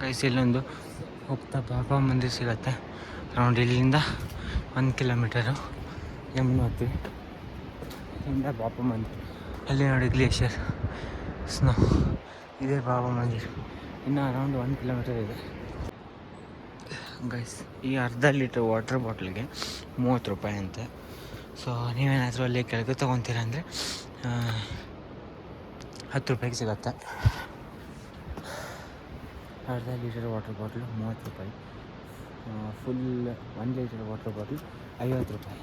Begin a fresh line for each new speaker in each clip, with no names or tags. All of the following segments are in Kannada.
ಗೈಸ್ ಇಲ್ಲೊಂದು ಹೋಗ್ತಾ ಬಾಬಾ ಮಂದಿರ ಸಿಗತ್ತೆ. ರೌಂಡ್ ಇಲ್ಲಿಂದ ಒಂದು ಕಿಲೋಮೀಟರು. ಯಮುನೋತ್ರಿ ಇಲ್ಲಿಂದ ಬಾಬಾ ಮಂದಿರ್ ಅಲ್ಲಿ ನೋಡಿ ಗ್ಲೇಷಿಯರ್. ಸ್ನೋ ಇದೇ ಬಾಬಾ ಮಂದಿರ್ ಇನ್ನು ಅರೌಂಡ್ ಒಂದು ಕಿಲೋಮೀಟರ್ ಇದೆ. ಗೈಸ್ ಈ ಅರ್ಧ ಲೀಟ್ರ್ ವಾಟರ್ ಬಾಟ್ಲಿಗೆ ಮೂವತ್ತು ರೂಪಾಯಿ ಅಂತೆ. ಸೊ ನೀವೇನಾದರೂ ಅಲ್ಲಿ ಕೆಳಗೆ ತೊಗೊತೀರ ಅಂದರೆ ಹತ್ತು ರೂಪಾಯಿಗೆ ಸಿಗತ್ತೆ. ಅರ್ಧ ಲೀಟರ್ ವಾಟರ್ ಬಾಟ್ಲ್ ಮೂವತ್ತು ರೂಪಾಯಿ. Full one litre water bottle ಐವತ್ತು ರೂಪಾಯಿ.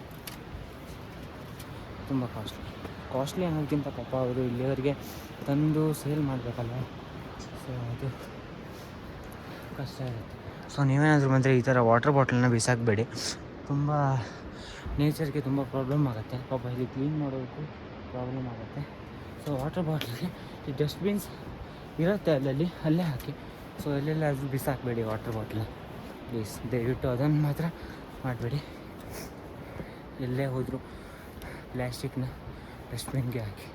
ತುಂಬ ಕಾಸ್ಟ್ಲಿ ಕಾಸ್ಟ್ಲಿ ಅನ್ನೋದಕ್ಕಿಂತ ಪಾಪ ಅವರು ಇಲ್ಲಿಯವರಿಗೆ ತಂದು ಸೇಲ್ ಮಾಡಬೇಕಲ್ವ? ಸೊ ಅದು ಕಷ್ಟ ಇರುತ್ತೆ. ಸೊ ನೀವೇನಾದರೂ ಬಂದರೆ ಈ ಥರ ವಾಟರ್ ಬಾಟ್ಲನ್ನ ಬಿಸಾಕಬೇಡಿ. ತುಂಬ ನೇಚರ್ಗೆ ತುಂಬ ಪ್ರಾಬ್ಲಮ್ ಆಗುತ್ತೆ. ಪಾಪ ಇಲ್ಲಿ ಕ್ಲೀನ್ ಮಾಡೋದಕ್ಕೂ ಪ್ರಾಬ್ಲಮ್ ಆಗುತ್ತೆ. ಸೊ ವಾಟರ್ ಬಾಟ್ಲಿಗೆ ಈ ಡಸ್ಟ್ಬಿನ್ಸ್ ಇರುತ್ತೆ ಅಲ್ಲಲ್ಲಿ, ಅಲ್ಲೇ ಹಾಕಿ. ಸೊ ಎಲ್ಲೆಲ್ಲಾದರೂ ಬಿಸಾಕಬೇಡಿ ವಾಟರ್ ಬಾಟ್ಲ್ ಪ್ಲೀಸ್ ದಯವಿಟ್ಟು ಅದನ್ನು ಮಾತ್ರ ಮಾಡಬೇಡಿ. ಎಲ್ಲೇ ಹೋದರೂ ಪ್ಲ್ಯಾಸ್ಟಿಕ್ನ ಡಸ್ಟ್ಬಿನ್ಗೆ ಹಾಕಿ.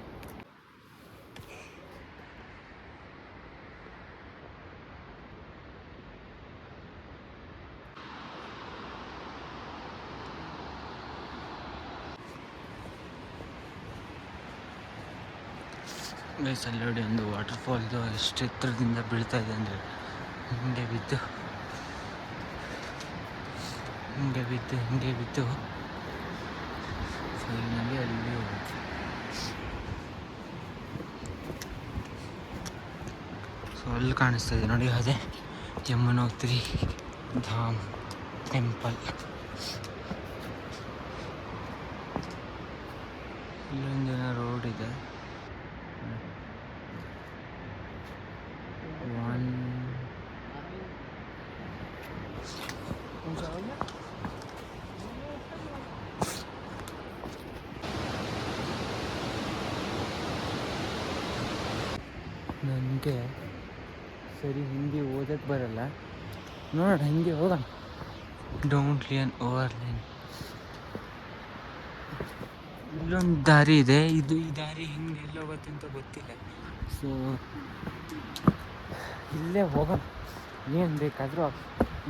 ಗೈಸ್ ಅಲ್ಲಿ ನೋಡಿ ಒಂದು ವಾಟರ್ ಫಾಲ್ದು ಎಷ್ಟು ಎತ್ತರದಿಂದ ಬೀಳ್ತಾ ಇದೆ ಅಂದರೆ ಹಿಂಗೆ ಬಿದ್ದು ಹಿಂಗೆ ಬಿದ್ದು ಹಿಂಗೆ ಬಿದ್ದು. ಫೈನಲಿ ಅಲ್ಲಿ ಸೊ ಅಲ್ಲಿ ಕಾಣಿಸ್ತಾ ಇದೆ ನೋಡಿ, ಅದೇ ಯಮುನೋತ್ರಿ ಧಾಮ್ ಟೆಂಪಲ್ ಇಲ್ಲೊಂದಿನ ರೋಡ್ ಇದೆ ಒನ್ ನನಗೆ ಸರಿ ಹಿಂದಿ ಓದಕ್ಕೆ ಬರಲ್ಲ. ನೋಡೋಣ ಹಿಂಗೆ ಹೋಗೋಣ. ಡೋಂಟ್ ಲಿಯನ್ ಓವರ್ ಲೈನ್ ಇಲ್ಲೊಂದು ದಾರಿ ಇದೆ. ಇದು ಈ ದಾರಿ ಹಿಂಗೆ ಎಲ್ಲಿ ಹೋಗುತ್ತೆ ಅಂತ ಗೊತ್ತಿಲ್ಲ. ಸೊ ಇಲ್ಲೇ ಹೋಗೋಣ. ಏನು ಬೇಕಾದರೂ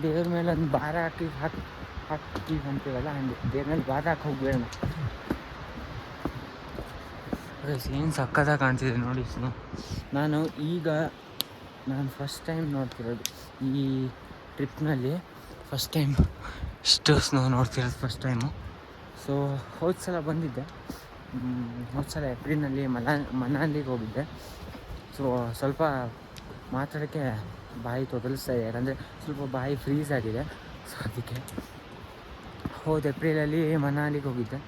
ದೇವ್ರ ಮೇಲೆ ಒಂದು ಭಾರ ಹಾಕಿ ಹಾಕಿ ಹಾಕ್ತೀವಿ ಅಂತೀವಲ್ಲ ಹಂಗೆ. ದೇವ್ರ ಮೇಲೆ ಭಾರ ಹಾಕಿ ಹೋಗ್ಬೇಡ. ಏನು ಸಕ್ಕತ್ತಾಗಿ ಕಾಣ್ತಿದೆ ನೋಡಿ ಸ್ನೋ ನಾನು ಈಗ ನಾನು ಫಸ್ಟ್ ಟೈಮ್ ನೋಡ್ತಿರೋದು ಈ ಟ್ರಿಪ್ನಲ್ಲಿ ಫಸ್ಟ್ ಟೈಮ್ ಇಷ್ಟು ಸ್ನೋ ನೋಡ್ತಿರೋದು ಫಸ್ಟ್ ಟೈಮು ಸೊ ಹೋದ ಸಲ ಬಂದಿದ್ದೆ. ಹೋದ ಸಲ ಏಪ್ರಿಲ್ನಲ್ಲಿ ಮನಾ ಮನಾಲಿಗೆ ಹೋಗಿದ್ದೆ. ಸೊ ಸ್ವಲ್ಪ ಮಾತಾಡೋಕ್ಕೆ ಬಾಯಿ ತೊದಲಿಸ್ತಾ ಇದೆ. ಯಾಕಂದರೆ ಸ್ವಲ್ಪ ಬಾಯಿ ಫ್ರೀಸ್ ಆಗಿದೆ. ಸೊ ಅದಕ್ಕೆ ಹೋದ ಏಪ್ರಿಲಲ್ಲಿ ಮನಾಲಿಗೆ ಹೋಗಿದ್ದೆ.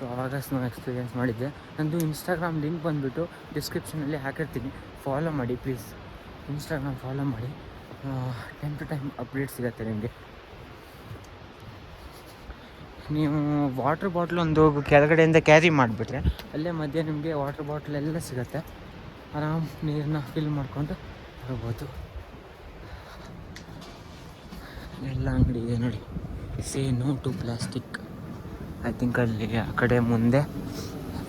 ಸೊ ಆವಾಗ ನಾನು ಎಕ್ಸ್ಪೀರಿಯೆನ್ಸ್ ಮಾಡಿದ್ದೆ. ನಂದು ಇನ್ಸ್ಟಾಗ್ರಾಮ್ ಲಿಂಕ್ ಬಂದುಬಿಟ್ಟು ಡಿಸ್ಕ್ರಿಪ್ಷನಲ್ಲಿ ಹಾಕಿರ್ತೀನಿ. ಫಾಲೋ ಮಾಡಿ ಪ್ಲೀಸ್ ಇನ್ಸ್ಟಾಗ್ರಾಮ್ ಫಾಲೋ ಮಾಡಿ. ಟೈಮ್ ಟು ಟೈಮ್ ಅಪ್ಡೇಟ್ ಸಿಗುತ್ತೆ ನಿಮಗೆ. ನೀವು ವಾಟ್ರ್ ಬಾಟ್ಲ್ ಒಂದು ಕೆಳಗಡೆಯಿಂದ ಕ್ಯಾರಿ ಮಾಡಿಬಿಟ್ರೆ ಅಲ್ಲೇ ಮಧ್ಯೆ ನಿಮಗೆ ವಾಟ್ರ್ ಬಾಟ್ಲ್ ಎಲ್ಲ ಸಿಗುತ್ತೆ. ಆರಾಮ್ ನೀರನ್ನ ಫಿಲ್ ಮಾಡ್ಕೊಂಡು ಬರ್ಬೋದು. ಎಲ್ಲ ಅಂಗಡಿ ಇದೆ ನೋಡಿ. Say no to plastic I think ಅಲ್ಲಿ ಆ ಕಡೆ ಮುಂದೆ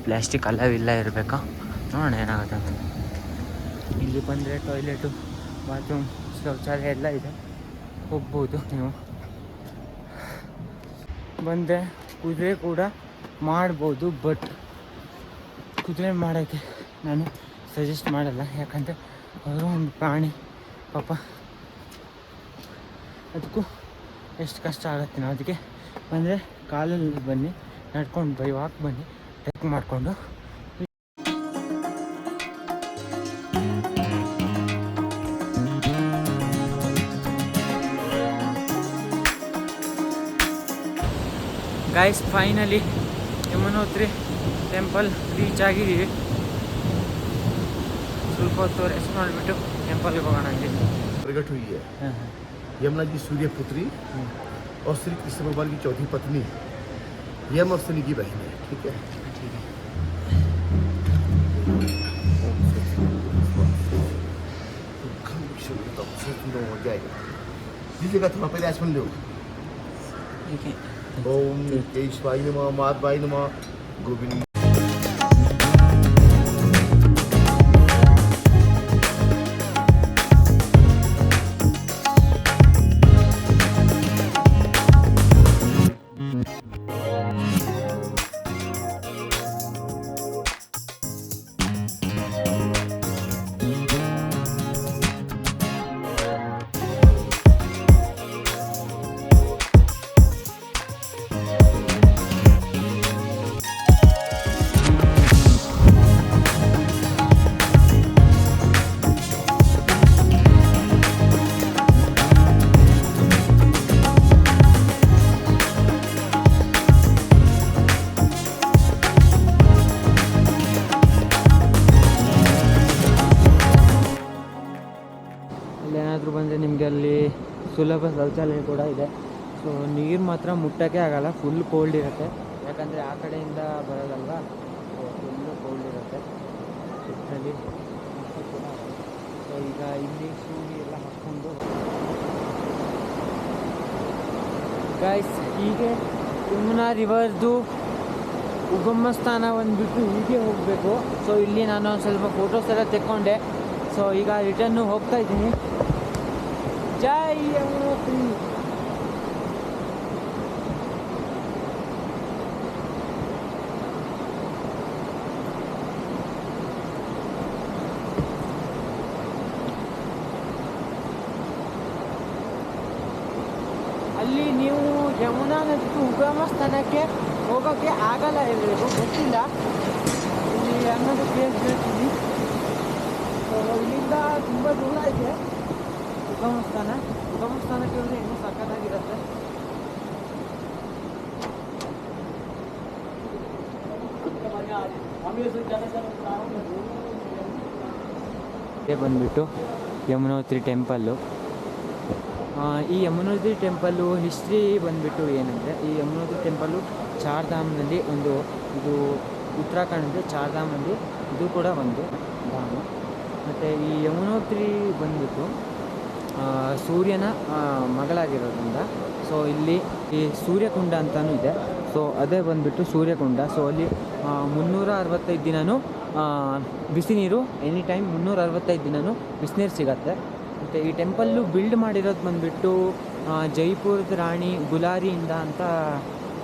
ಪ್ಲಾಸ್ಟಿಕ್ ಅಲ್ಲವಿಲ್ಲ ಇರಬೇಕಾ? ನೋಡೋಣ ಏನಾಗುತ್ತೆ ಅಂತ. ಇಲ್ಲಿ ಬಂದರೆ ಟಾಯ್ಲೆಟು ಬಾತ್ರೂಮ್ ಶೌಚಾಲಯ ಎಲ್ಲ ಇದೆ. ಹೋಗ್ಬೋದು ನೀವು. ಬಂದರೆ ಕುದುರೆ ಕೂಡ ಮಾಡ್ಬೋದು ಬಟ್ ಕುದುರೆ ಮಾಡೋಕ್ಕೆ ನಾನು ಸಜೆಸ್ಟ್ ಮಾಡಲ್ಲ. ಯಾಕಂದರೆ ಅವರು ಒಂದು ಪ್ರಾಣಿ, ಪಾಪ. ಅದಕ್ಕೂ ಎಷ್ಟು ಕಷ್ಟ ಆಗುತ್ತೆ ನಾವು ಅದಕ್ಕೆ ಅಂದರೆ ಕಾಲಲ್ಲಿ ಬನ್ನಿ ನಡ್ಕೊಂಡು ಬೈ ವಾಕ್ ಬನ್ನಿ ಟ್ರೆಕ್ ಮಾಡಿಕೊಂಡು. Guys finally Yamunotri temple reach ಆಗಿದ್ದೀವಿ. ಸ್ವಲ್ಪ ಹೊತ್ತು ರೆಸ್ಟ್ ಮಾಡಿಬಿಟ್ಟು ಟೆಂಪಲ್ಗೆ ಹೋಗೋಣ ಹಾಂ
ಯಮುನಾಜಿ
ಸೂರ್ಯಪುತ್ರಿ.
और श्री कृष्ण भगवान की चौथी पत्नी यह अफसनी की बहन है ठीक है? दीजिएगा थोड़ा पहले आज
सुन लो
ओम केश भाई नमा
मात भाई नमा गोविंद। ಸುಲಭ ಶೌಚಾಲಯ ಕೂಡ ಇದೆ. ಸೊ ನೀರು ಮಾತ್ರ ಮುಟ್ಟೋಕ್ಕೆ ಆಗಲ್ಲ ಫುಲ್ ಕೋಲ್ಡ್ ಇರುತ್ತೆ. ಯಾಕಂದರೆ ಆ ಕಡೆಯಿಂದ ಬರೋದಲ್ವಾ? ಸೊ ಫುಲ್ಲು ಕೋಲ್ಡ್ ಇರುತ್ತೆ. ಸುತ್ತಲ್ಲಿ ಸೊ ಈಗ ಇಲ್ಲಿ ಶೂ ಎಲ್ಲ ಹಾಕ್ಕೊಂಡು ಗಾಯ್ಸ್ ಹೀಗೆ ಯಮುನಾ ರಿವರ್ದು ಉಗಮ ಸ್ಥಾನ ಬಂದುಬಿಟ್ಟು ಹೀಗೆ ಹೋಗಬೇಕು. ಸೊ ಇಲ್ಲಿ ನಾನು ಒಂದು ಸ್ವಲ್ಪ ಫೋಟೋಸ್ ಎಲ್ಲ ತೆಕ್ಕೊಂಡೆ. ಸೊ ಈಗ ರಿಟರ್ನು ಹೋಗ್ತಾ ಇದ್ದೀನಿ. ಜೈ ಯಮುನೋತ್ರಿ ಅಲ್ಲಿ ನೀವು ಯಮುನಾ ನದಿಗೆ ಉಗಮ ಸ್ಥಾನಕ್ಕೆ ಹೋಗೋಕ್ಕೆ ಆಗಲ್ಲ ಇರಬೇಕು ಗೊತ್ತಿಲ್ಲ. ಇಲ್ಲಿ ಅನ್ನೋದು ಪ್ಲೇಸ್ ಹೇಳ್ತೀನಿ. ಇಲ್ಲಿಂದ ತುಂಬ ದೂರ ಇದೆ. ಉಗಮ ಸ್ಥಾನ ಉಗಮ ಸ್ಥಾನಕ್ಕೆ ಹೋದರೆ ಇನ್ನೂ ಸಕ್ಕತ್ತಾಗಿರುತ್ತೆ ಬಂದುಬಿಟ್ಟು ಯಮುನೋತ್ರಿ ಟೆಂಪಲ್ಲು. ಈ ಯಮುನೋತ್ರಿ ಟೆಂಪಲ್ಲು ಹಿಸ್ಟ್ರಿ ಬಂದುಬಿಟ್ಟು ಏನಂದರೆ, ಈ ಯಮುನೋತ್ರಿ ಟೆಂಪಲ್ಲು ಚಾರ್ಧಾಮ್ನಲ್ಲಿ ಒಂದು, ಇದು ಉತ್ತರಾಖಂಡದ ಚಾರ್ಧಾಮಲ್ಲಿ ಇದು ಕೂಡ ಒಂದು ಧಾಮ. ಮತ್ತು ಈ ಯಮುನೋತ್ರಿ ಬಂದ್ಬಿಟ್ಟು ಸೂರ್ಯನ ಮಗಳಾಗಿರೋದ್ರಿಂದ. ಸೊ ಇಲ್ಲಿ ಈ ಸೂರ್ಯಕುಂಡ ಅಂತಲೂ ಇದೆ. ಸೊ ಅದೇ ಬಂದುಬಿಟ್ಟು ಸೂರ್ಯಕುಂಡ. ಸೊ ಅಲ್ಲಿ ಮುನ್ನೂರ ಅರವತ್ತೈದು ದಿನವೂ ಬಿಸಿ ನೀರು ಎನಿ ಟೈಮ್ ಮುನ್ನೂರ ಅರವತ್ತೈದು ದಿನವೂ ಬಿಸಿನೀರು ಸಿಗತ್ತೆ. ಮತ್ತು ಈ ಟೆಂಪಲ್ಲು ಬಿಲ್ಡ್ ಮಾಡಿರೋದು ಬಂದುಬಿಟ್ಟು ಜೈಪುರದ ರಾಣಿ ಗುಲಾರಿಯಿಂದ ಅಂತ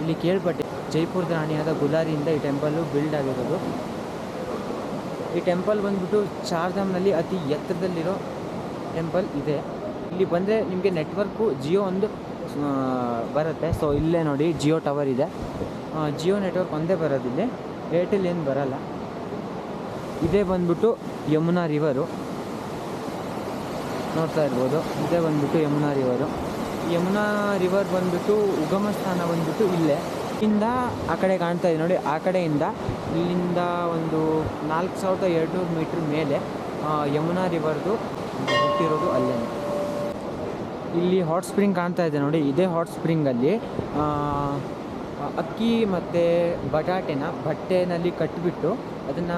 ಇಲ್ಲಿ ಕೇಳ್ಪಟ್ಟೆ. ಜೈಪುರದ ರಾಣಿಯಾದ ಗುಲಾರಿಯಿಂದ ಈ ಟೆಂಪಲ್ಲು ಬಿಲ್ಡ್ ಆಗಿರೋದು. ಈ ಟೆಂಪಲ್ ಬಂದುಬಿಟ್ಟು ಚಾರ್ಧಾಮ್ನಲ್ಲಿ ಅತಿ ಎತ್ತರದಲ್ಲಿರೋ ಟೆಂಪಲ್ ಇದೆ. ಇಲ್ಲಿ ಬಂದರೆ ನಿಮಗೆ ನೆಟ್ವರ್ಕು ಜಿಯೋ ಒಂದು ಬರುತ್ತೆ. ಸೊ ಇಲ್ಲೇ ನೋಡಿ, ಜಿಯೋ ಟವರ್ ಇದೆ. ಜಿಯೋ ನೆಟ್ವರ್ಕ್ ಒಂದೇ ಬರೋದಿಲ್ಲ ಏರ್ಟೆಲ್ ಏನು ಬರಲ್ಲ. ಇದೇ ಬಂದ್ಬಿಟ್ಟು ಯಮುನಾ ರಿವರು ನೋಡ್ತಾ ಇರ್ಬೋದು. ಇದೇ ಬಂದ್ಬಿಟ್ಟು ಯಮುನಾ ರಿವರು ಯಮುನಾ ರಿವರ್ ಬಂದ್ಬಿಟ್ಟು ಉಗಮ ಸ್ಥಾನ ಬಂದ್ಬಿಟ್ಟು ಇಲ್ಲೇ. ಇಲ್ಲಿಂದ ಆ ಕಡೆ ಕಾಣ್ತಾ ಇದೆ ನೋಡಿ, ಆ ಕಡೆಯಿಂದ ಇಲ್ಲಿಂದ ಒಂದು ನಾಲ್ಕು ಸಾವಿರದ ಎರಡುನೂರು ಮೀಟ್ರ್ ಮೇಲೆ ಯಮುನಾ ರಿವರ್ದು ಹುಟ್ಟಿರೋದು ಅಲ್ಲೇ ಇಲ್ಲಿ ಹಾಟ್ ಸ್ಪ್ರಿಂಗ್ ಕಾಣ್ತಾ ಇದೆ ನೋಡಿ. ಇದೇ ಹಾಟ್ ಸ್ಪ್ರಿಂಗಲ್ಲಿ ಅಕ್ಕಿ ಮತ್ತು ಬಟಾಟೆನ ಬಟ್ಟೆನಲ್ಲಿ ಕಟ್ಟಿಬಿಟ್ಟು ಅದನ್ನು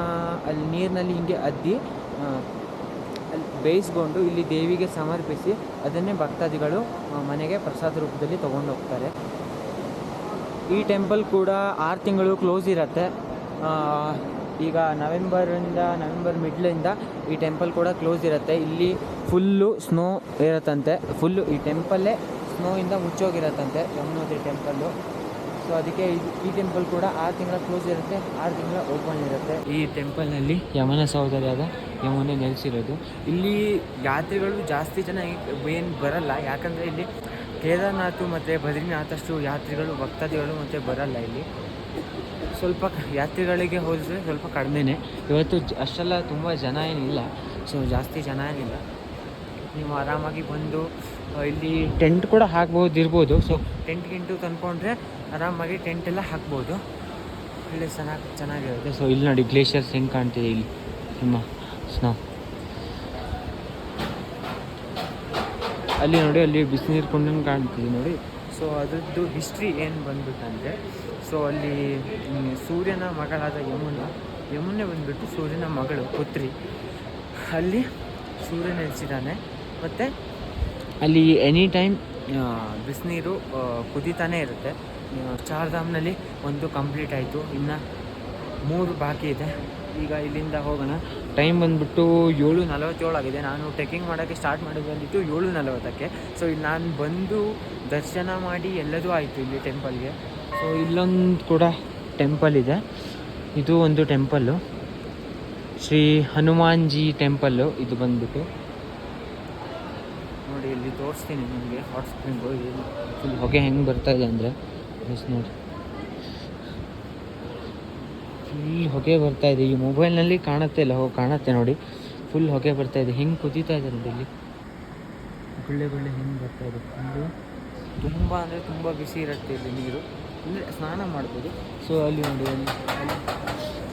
ಅಲ್ಲಿ ನೀರಿನಲ್ಲಿ ಹಿಂಗೆ ಅದ್ದಿ ಅಲ್ಲಿ ಬೇಯಿಸ್ಕೊಂಡು ಇಲ್ಲಿ ದೇವಿಗೆ ಸಮರ್ಪಿಸಿ ಅದನ್ನೇ ಭಕ್ತಾದಿಗಳು ಮನೆಗೆ ಪ್ರಸಾದ ರೂಪದಲ್ಲಿ ತೊಗೊಂಡು ಹೋಗ್ತಾರೆ. ಈ ಟೆಂಪಲ್ ಕೂಡ ಆರು ತಿಂಗಳು ಕ್ಲೋಸ್ ಇರುತ್ತೆ. ಈಗ ನವೆಂಬರಿಂದ, ನವೆಂಬರ್ ಮಿಡ್ಲಿಂದ ಈ ಟೆಂಪಲ್ ಕೂಡ ಕ್ಲೋಸ್ ಇರುತ್ತೆ. ಇಲ್ಲಿ ಫುಲ್ಲು ಸ್ನೋ ಇರುತ್ತಂತೆ. ಫುಲ್ಲು ಈ ಟೆಂಪಲ್ಲೇ ಸ್ನೋಯಿಂದ ಮುಚ್ಚೋಗಿರತ್ತಂತೆ, ಯಮುನೋತ್ರಿ ಟೆಂಪಲ್ಲು ಸೊ ಅದಕ್ಕೆ ಈ ಟೆಂಪಲ್ ಕೂಡ ಆರು ತಿಂಗಳ ಕ್ಲೋಸ್ ಇರುತ್ತೆ, ಆರು ತಿಂಗಳ ಓಪನ್ ಇರುತ್ತೆ. ಈ ಟೆಂಪಲ್ನಲ್ಲಿ ಯಮನ ಸಹೋದರಿಯಾದ ಯಮುನೆ ನೆಲೆಸಿರೋದು. ಇಲ್ಲಿ ಯಾತ್ರೆಗಳು ಜಾಸ್ತಿ ಜನ ಏನು ಬರಲ್ಲ. ಯಾಕಂದರೆ ಇಲ್ಲಿ ಕೇದಾರ್ನಾಥ್ ಮತ್ತು ಬದ್ರಿನಾಥಷ್ಟು ಯಾತ್ರಿಗಳು, ಭಕ್ತಾದಿಗಳು ಮತ್ತು ಬರಲ್ಲ ಇಲ್ಲಿ. ಸ್ವಲ್ಪ ಯಾತ್ರಿಗಳಿಗೆ ಹೋಲಿಸಿದ್ರೆ ಸ್ವಲ್ಪ ಕಡಿಮೆನೇ. ಇವತ್ತು ಅಷ್ಟೆಲ್ಲ ತುಂಬ ಜನ ಏನಿಲ್ಲ ಸೊ ಜಾಸ್ತಿ ಜನ ಏನಿಲ್ಲ. ನೀವು ಆರಾಮಾಗಿ ಬಂದು ಇಲ್ಲಿ ಟೆಂಟ್ ಕೂಡ ಹಾಕ್ಬೋದು ಇರ್ಬೋದು ಸೊ ಟೆಂಟ್ ಗಿಂಟು ತಂದ್ಕೊಂಡ್ರೆ ಆರಾಮಾಗಿ ಟೆಂಟ್ ಎಲ್ಲ ಹಾಕ್ಬೋದು. ಇಲ್ಲಿ ಚೆನ್ನಾಗಿ ಚೆನ್ನಾಗಿರುತ್ತೆ. ಸೊ ಇಲ್ಲಿ ನೋಡಿ ಗ್ಲೇಷಿಯರ್ಸ್ ಹೆಂಗೆ ಕಾಣ್ತಿದೆ ಇಲ್ಲಿ. ನಿಮ್ಮ ಸ್ನೋ, ಅಲ್ಲಿ ನೋಡಿ, ಅಲ್ಲಿ ಬಿಸಿನೀರು ಕೊಂಡಂಗೆ ಕಾಣ್ತಿದೆ ನೋಡಿ. ಸೊ ಅದರದ್ದು ಹಿಸ್ಟ್ರಿ ಏನು ಬಂದ್ಬಿಟ್ಟಂತೆ ಸೊ ಅಲ್ಲಿ ಸೂರ್ಯನ ಮಗಳಾದ ಯಮುನ, ಯಮುನೆ ಬಂದುಬಿಟ್ಟು ಸೂರ್ಯನ ಮಗಳು ಪುತ್ರಿ. ಅಲ್ಲಿ ಸೂರ್ಯ ನೆಲೆಸಿದ್ದಾನೆ ಮತ್ತು ಅಲ್ಲಿ ಎನಿ ಟೈಮ್ ಬಿಸಿನೀರು ಕುದೀತಾನೆ ಇರುತ್ತೆ. ಚಾರ್ಧಾಮ್ನಲ್ಲಿ ಒಂದು ಕಂಪ್ಲೀಟ್ ಆಯಿತು. ಇನ್ನು ಮೂರು ಬಾಕಿ ಇದೆ. ಈಗ ಇಲ್ಲಿಂದ ಹೋಗೋಣ. ಟೈಮ್ ಬಂದುಬಿಟ್ಟು ಏಳು ನಲವತ್ತೇಳು ಆಗಿದೆ. ನಾನು ಟ್ರೆಕ್ಕಿಂಗ್ ಮಾಡೋಕ್ಕೆ ಸ್ಟಾರ್ಟ್ ಮಾಡೋದು ಬಂದಿತ್ತು ಏಳು ನಲವತ್ತಕ್ಕೆ ಸೊ ಇಲ್ಲಿ ನಾನು ಬಂದು ದರ್ಶನ ಮಾಡಿ ಎಲ್ಲದೂ ಆಯಿತು ಇಲ್ಲಿ ಟೆಂಪಲ್ಗೆ ಸೊ ಇಲ್ಲೊಂದು ಕೂಡ ಟೆಂಪಲ್ ಇದೆ. ಇದು ಒಂದು ಟೆಂಪಲ್ಲು ಶ್ರೀ ಹನುಮಾನ್ಜಿ ಟೆಂಪಲ್ಲು ಇದು ಬಂದ್ಬಿಟ್ಟು. ನೋಡಿ, ಇಲ್ಲಿ ತೋರಿಸ್ತೀನಿ ನಿಮಗೆ. ಹಾಟ್ ಸ್ಪ್ರಿಂಗು ಫುಲ್ ಹೊಗೆ ಹೆಂಗೆ ಬರ್ತಾ ಇದೆ ಅಂದರೆ. ನೋಡಿ. ಫುಲ್ ಹೊಗೆ ಬರ್ತಾ ಇದೆ. ಈ ಮೊಬೈಲ್ನಲ್ಲಿ ಕಾಣುತ್ತೆ ಇಲ್ಲ ಹೋಗಿ ಕಾಣುತ್ತೆ ನೋಡಿ. ಫುಲ್ ಹೊಗೆ ಬರ್ತಾ ಇದೆ. ಹೆಂಗೆ ಕುದೀತಾ ಇದೆ ನೋಡಿ ಇಲ್ಲಿ. ಗುಳ್ಳೆ ಗುಳ್ಳೆ ಹೆಂಗೆ ಬರ್ತಾ ಇದೆ. ಫುಲ್ಲು ತುಂಬ ಅಂದರೆ ತುಂಬ ಬಿಸಿ ಇರುತ್ತೆ ಇಲ್ಲಿ ನೀರು. ಅಂದರೆ ಸ್ನಾನ ಮಾಡ್ಬೋದು. ಸೊ ಅಲ್ಲಿ ಒಂದು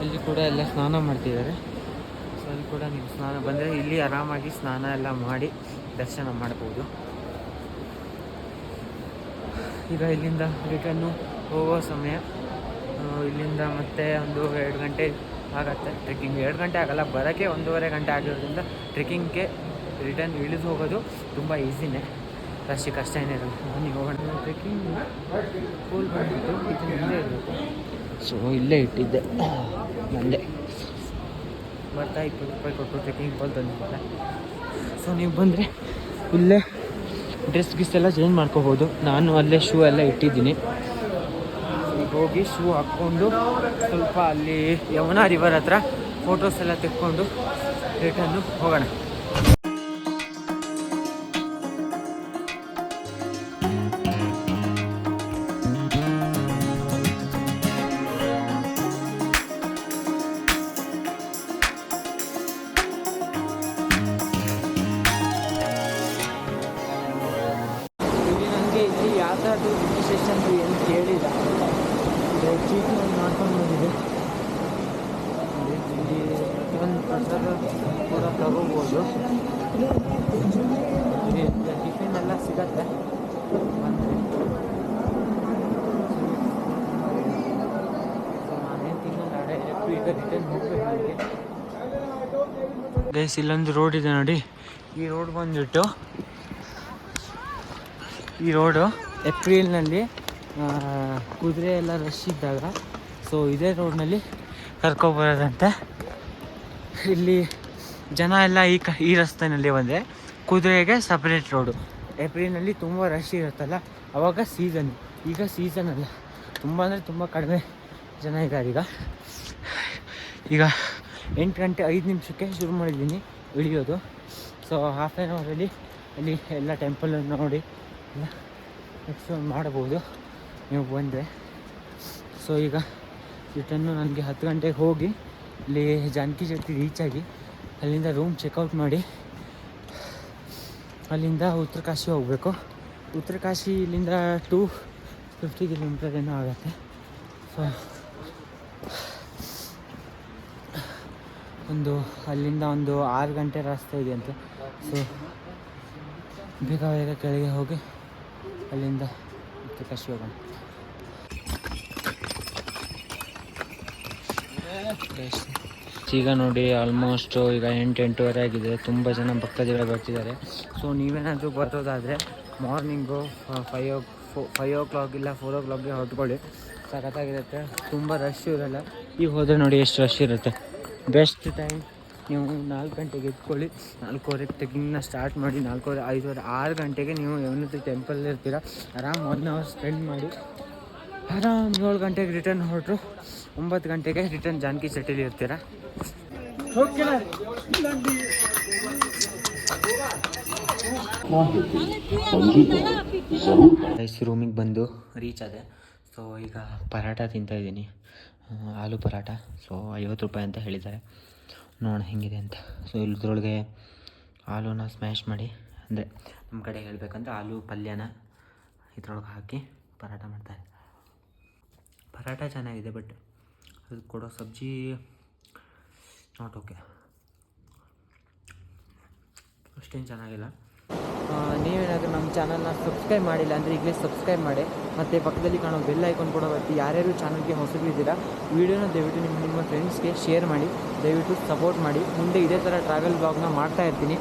ಅಲ್ಲಿ ಕೂಡ ಎಲ್ಲ ಸ್ನಾನ ಮಾಡ್ತಿದ್ದಾರೆ. ಸೊ ಅಲ್ಲಿ ಕೂಡ ನೀವು ಸ್ನಾನ ಬಂದರೆ ಇಲ್ಲಿ ಆರಾಮಾಗಿ ಸ್ನಾನ ಎಲ್ಲ ಮಾಡಿ ದರ್ಶನ ಮಾಡ್ಬೋದು. ಈಗ ಇಲ್ಲಿಂದ ರಿಟರ್ನು ಹೋಗೋ ಸಮಯ. ಇಲ್ಲಿಂದ ಮತ್ತೆ ಒಂದು ಎರಡು ಗಂಟೆ ಆಗತ್ತೆ. ಟ್ರೆಕ್ಕಿಂಗ್ ಎರಡು ಗಂಟೆ ಆಗಲ್ಲ, ಬರೋಕ್ಕೆ ಒಂದೂವರೆ ಗಂಟೆ ಆಗಿರೋದ್ರಿಂದ ಟ್ರೆಕ್ಕಿಂಗ್ಗೆ ರಿಟರ್ನ್ ಇಳಿದು ಹೋಗೋದು ತುಂಬ ಈಸಿನೇ ರಶ್ಶಿ ಕಷ್ಟ ಏನಿರಲ್ಲ ಬನ್ನಿ ಹೋಗೋಣ ಟ್ರೆಕ್ಕಿಂಗ್ ಫುಲ್ ಬಂದ್ಬಿಟ್ಟು ಇದು ಮುಂದೆ ಇರಬೇಕು ಸೊ ಇಲ್ಲೇ ಇಟ್ಟಿದ್ದೆ ನಂದೆ ಬರ್ತಾ ಇಪ್ಪತ್ತು ರೂಪಾಯಿ ಕೊಟ್ಟು ಟ್ರೆಕ್ಕಿಂಗ್ ಪೋಲ್ ತಂದಿದ್ದಾರೆ ಸೊ ನೀವು ಬಂದರೆ ಇಲ್ಲೇ ಡ್ರೆಸ್ ಗಿಸ್ ಎಲ್ಲ ಚೇಂಜ್ ಮಾಡ್ಕೋಬೋದು ನಾನು ಅಲ್ಲೇ ಶೂ ಎಲ್ಲ ಇಟ್ಟಿದ್ದೀನಿ ಹೋಗಿ ಶೂ ಹಾಕ್ಕೊಂಡು ಸ್ವಲ್ಪ ಅಲ್ಲಿ ಯಮುನಾ ರಿವರ್ ಹತ್ರ ಫೋಟೋಸ್ ಎಲ್ಲ ತೆಕ್ಕೊಂಡು ರಿಟರ್ನು ಹೋಗೋಣ ಇಲ್ಲಿ ನನಗೆ ಇಲ್ಲಿ ಯಾವ ಥರದ್ದು ರಿಜಿಸ್ಟ್ರೇಷನ್ ಏನು ಕೇಳಿಲ್ಲ. ಚೀಟಿ ಒಂದು ಮಾಡ್ಕೊಂಡು ಬಂದಿದೆ ಇಲ್ಲಿ ಪ್ರಸಾದ ಕೂಡ ತಗೋಬೋದು ಇಲ್ಲಿ ಟಿಫಿನ್ ಎಲ್ಲ ಸಿಗತ್ತೆ ಬಂದರೆ ನಾನೇನು ತಿನ್ನಲ್ಲ ಡೈರೆಕ್ಟು ಗೈಸ್ ಇಲ್ಲೊಂದು ರೋಡ್ ಇದೆ ನೋಡಿ. ಈ ರೋಡ್ ಬಂದ್ಬಿಟ್ಟು ಈ ರೋಡು ಏಪ್ರಿಲ್ನಲ್ಲಿ ಕುದುರೆ ಎಲ್ಲ ರಶ್ ಇದ್ದಾಗ ಸೊ ಇದೇ ರೋಡ್ನಲ್ಲಿ ಕರ್ಕೊಬರೋದಂತೆ ಇಲ್ಲಿ ಜನ ಎಲ್ಲ ಈ ಕ, ಈ ರಸ್ತೆಯಲ್ಲಿ ಬಂದರೆ ಕುದುರೆಗೆ ಸಪ್ರೇಟ್ ರೋಡು ಏಪ್ರಿಲ್ನಲ್ಲಿ ತುಂಬ ರಶ್ ಇರುತ್ತಲ್ಲ, ಅವಾಗ ಸೀಸನ್ ಈಗ ಸೀಸನ್ ಅಲ್ಲ. ತುಂಬ ಅಂದರೆ ತುಂಬ ಕಡಿಮೆ ಜನ ಇದ್ದಾರೆ ಈಗ. ಈಗ ಎಂಟು ಗಂಟೆ ಐದು ನಿಮಿಷಕ್ಕೆ ಶುರು ಮಾಡಿದ್ದೀನಿ ಇಳಿಯೋದು ಸೊ ಹಾಫ್ ಆ್ಯನ್ ಅವರಲ್ಲಿ ಅಲ್ಲಿ ಎಲ್ಲ ಟೆಂಪಲ್ ನೋಡಿ ಎಲ್ಲ ಎಕ್ಸ್ಪ್ಲೋರ್ ಮಾಡಬಹುದು. ನೀವು ಬಂದರೆ. ಸೊ ಈಗ ರಿಟರ್ನು ನನಗೆ ಹತ್ತು ಗಂಟೆಗೆ ಹೋಗಿ ಇಲ್ಲಿ ಜಾನಕಿ ಜೊತೆ ರೀಚ್ ಆಗಿ ಅಲ್ಲಿಂದ ರೂಮ್ ಚೆಕ್ಔಟ್ ಮಾಡಿ ಅಲ್ಲಿಂದ ಉತ್ತರ ಕಾಶಿ ಹೋಗಬೇಕು. ಉತ್ತರ ಕಾಶಿ ಇಲ್ಲಿಂದ ಟೂ ಫಿಫ್ಟಿ ಕಿಲೋಮೀಟರ್ ಏನೋ ಆಗುತ್ತೆ. ಸೊ ಒಂದು ಅಲ್ಲಿಂದ ಒಂದು ಆರು ಗಂಟೆ ರಸ್ತೆ ಇದೆಯಂತೆ ಸೊ ಬೇಗ ಬೇಗ ಕೆಳಗೆ ಹೋಗಿ ಅಲ್ಲಿಂದ ಕಾಶಿ ಹೋಗೋಣ ಈಗ ನೋಡಿ ಆಲ್ಮೋಸ್ಟ್ ಈಗ ಎಂಟು, ಎಂಟೂವರೆ ಆಗಿದೆ. ತುಂಬ ಜನ ಭಕ್ತಾದಿಗಳು ಬರ್ತಿದ್ದಾರೆ. ಸೊ ನೀವೇನಾದರೂ ಬರ್ತೋದಾದರೆ morning five o four five o'clock ಇಲ್ಲ ಫೋರ್ ಓ ಕ್ಲಾಕ್ಗೆ ಹೊರಟ್ಕೊಳ್ಳಿ ಸಖತ್ತಾಗಿರುತ್ತೆ. ತುಂಬ ರಶ್ ಇರಲ್ಲ. ಈಗ ಹೋದರೆ ನೋಡಿ ಎಷ್ಟು ರಶ್ ಇರುತ್ತೆ. ಬೆಸ್ಟ್ ಟೈಮ್ ನೀವು ನಾಲ್ಕು ಗಂಟೆಗೆ ಎತ್ಕೊಳ್ಳಿ ನಾಲ್ಕೂವರೆ ತೆಗಿನ ಸ್ಟಾರ್ಟ್ ಮಾಡಿ, ನಾಲ್ಕೂವರೆ, ಐದುವರೆ, ಆರು ಗಂಟೆಗೆ ನೀವು ಯಮುನೋತ್ರಿ ಟೆಂಪಲ್ ಇರ್ತೀರ. ಆರಾಮ್ ಒನ್ ಅವರ್ ಸ್ಪೆಂಡ್ ಮಾಡಿ. ಆರಾಮ್ ಏಳು ಗಂಟೆಗೆ ರಿಟರ್ನ್ ಹೊರಟ್ರು. ಒಂಬತ್ತು ಗಂಟೆಗೆ ರಿಟರ್ನ್ ಜಾನಕಿ ಸೆಟ್ಟಲ್ಲಿ ಇರ್ತೀರ. ರೂಮಿಗೆ ಬಂದು ರೀಚ್ ಆದೆ. ಸೊ ಈಗ ಪರಾಟ ತಿಂತಾಯಿದ್ದೀನಿ ಆಲೂ ಪರಾಟ ಸೊ ಐವತ್ತು ರೂಪಾಯಿ ಅಂತ ಹೇಳಿದ್ದಾರೆ. ನೋಡೋಣ ಹೆಂಗಿದೆ ಅಂತ. ಸೊ ಇಲ್ಲದ್ರೊಳಗೆ ಆಲೂನ ಸ್ಮ್ಯಾಶ್ ಮಾಡಿ, ಅಂದರೆ ನಮ್ಮ ಕಡೆ ಹೇಳಬೇಕಂದ್ರೆ ಆಲೂ ಪಲ್ಯನ ಇದ್ರೊಳಗೆ ಹಾಕಿ ಪರಾಟ ಮಾಡ್ತಾರೆ. ಪರಾಟ ಚೆನ್ನಾಗಿದೆ ಬಟ್ ಅದು ಕೊಡೋ ಸಬ್ಜಿ ನಾಟ್ ಓಕೆ ಅಷ್ಟೇನು ಚೆನ್ನಾಗಿಲ್ಲ. ನೀವೇನಾದರೂ ನಮ್ಮ ಚಾನಲ್ನ ಸಬ್ಸ್ಕ್ರೈಬ್ ಮಾಡಿಲ್ಲ ಅಂದರೆ ಈಗಲೇ ಸಬ್ಸ್ಕ್ರೈಬ್ ಮಾಡಿ. ಮತ್ತು ಪಕ್ಕದಲ್ಲಿ ಕಾಣೋ ಬೆಲ್ ಐಕಾನ್ ಕೂಡ ಬರ್ತಿ ಯಾರ್ಯಾರು ಚಾನಲ್ಗೆ ಹೊಸಬಿದ್ದೀರಾ ವೀಡಿಯೋನ ದಯವಿಟ್ಟು ನಿಮ್ಮ ನಿಮ್ಮ ಫ್ರೆಂಡ್ಸ್ಗೆ ಶೇರ್ ಮಾಡಿ, ದಯವಿಟ್ಟು ಸಪೋರ್ಟ್ ಮಾಡಿ. ಮುಂದೆ ಇದೇ ಥರ ಟ್ರಾವೆಲ್ ಬ್ಲಾಗ್ನ ಮಾಡ್ತಾ ಇರ್ತೀನಿ.